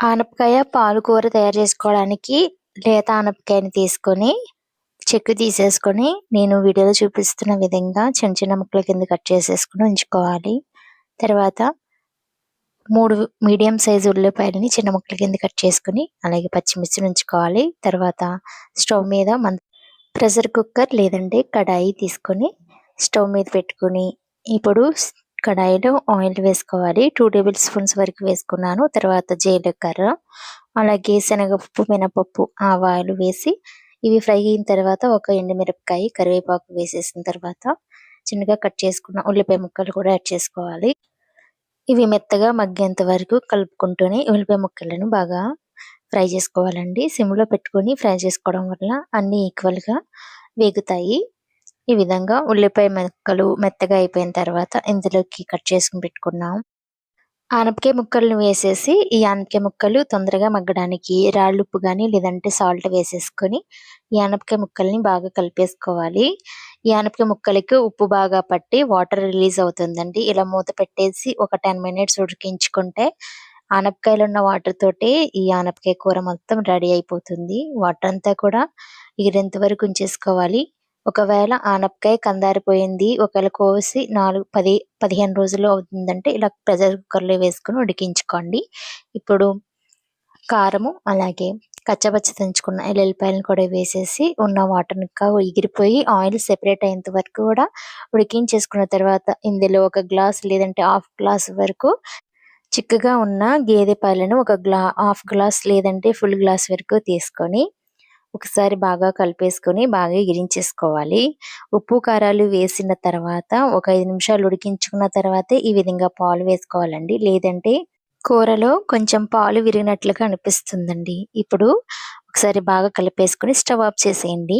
ఆనపకాయ పాలకూర తయారు చేసుకోవడానికి లేత ఆనపకాయని తీసుకొని చెక్కు తీసేసుకొని నేను వీడియోలో చూపిస్తున్న విధంగా చిన్న చిన్న ముక్కల కింద కట్ చేసేసుకొని ఉంచుకోవాలి. తర్వాత మూడు మీడియం సైజు ఉల్లిపాయలని చిన్న ముక్కల కింద కట్ చేసుకొని అలాగే పచ్చిమిర్చి ఉంచుకోవాలి. తర్వాత స్టవ్ మీద ప్రెషర్ కుక్కర్ లేదంటే కడాయి తీసుకొని స్టవ్ మీద పెట్టుకొని ఇప్పుడు కడాయిలో ఆయిల్ వేసుకోవాలి. టూ టేబుల్ స్పూన్స్ వరకు వేసుకున్నాను. తర్వాత జీలకర్ర అలాగే శనగపప్పు మినపప్పు ఆవాలు వేసి ఇవి ఫ్రై అయిన తర్వాత ఒక ఎండుమిరపకాయ కరివేపాకు వేసేసిన తర్వాత చిన్నగా కట్ చేసుకున్న ఉల్లిపాయ ముక్కలు కూడా యాడ్ చేసుకోవాలి. ఇవి మెత్తగా మగ్గేంత వరకు కలుపుకుంటూనే ఉల్లిపాయ ముక్కలను బాగా ఫ్రై చేసుకోవాలండి. సిమ్లో పెట్టుకొని ఫ్రై చేసుకోవడం వల్ల అన్ని ఈక్వల్గా వేగుతాయి. ఈ విధంగా ఉల్లిపాయ ముక్కలు మెత్తగా అయిపోయిన తర్వాత ఇందులోకి కట్ చేసుకుని పెట్టుకున్నాం. ఆనపకాయ ముక్కలను వేసేసి ఈ ఆనపకాయ ముక్కలు తొందరగా మగ్గడానికి రాళ్ళు ఉప్పు కానీ లేదంటే సాల్ట్ వేసేసుకొని ఈ ఆనపకాయ ముక్కల్ని బాగా కలిపేసుకోవాలి. ఈ ఆనపకాయ ముక్కలకి ఉప్పు బాగా పట్టి వాటర్ రిలీజ్ అవుతుందండి. ఇలా మూత పెట్టేసి ఒక టెన్ మినిట్స్ ఉడికించుకుంటే ఆనపకాయలు ఉన్న వాటర్ తోటి ఈ ఆనపకాయ కూర మొత్తం రెడీ అయిపోతుంది. వాటర్ అంతా కూడా ఎగిరేంత వరకు ఉంచేసుకోవాలి. ఒకవేళ ఆనపకాయ కందారిపోయింది ఒకవేళ కోసి నాలుగు పది పదిహేను రోజులు అవుతుందంటే ఇలా ప్రెషర్ కుక్కర్లో వేసుకుని వేసుకొని ఉడికించుకోండి. ఇప్పుడు కారము అలాగే కచ్చపచ్చ దంచుకున్న ఎల్లుల్లిపాయలను కూడా వేసేసి ఉన్న వాటర్ ఎగిరిపోయి ఆయిల్ సెపరేట్ అయ్యేంత వరకు కూడా ఉడికించేసుకున్న తర్వాత ఇందులో ఒక గ్లాస్ లేదంటే హాఫ్ గ్లాస్ వరకు చిక్కగా ఉన్న గేదె పాలను ఒక గ్లా హాఫ్ గ్లాస్ లేదంటే ఫుల్ గ్లాస్ వరకు తీసుకొని ఒకసారి బాగా కలిపేసుకొని బాగా ఎగిరించేసుకోవాలి ఉప్పు కారాలు వేసిన తర్వాత ఒక ఐదు నిమిషాలు ఉడికించుకున్న తర్వాత ఈ విధంగా పాలు వేసుకోవాలండి. లేదంటే కూరలో కొంచెం పాలు విరిగినట్లుగా అనిపిస్తుందండి. ఇప్పుడు ఒకసారి బాగా కలిపేసుకొని స్టవ్ ఆఫ్ చేసేయండి.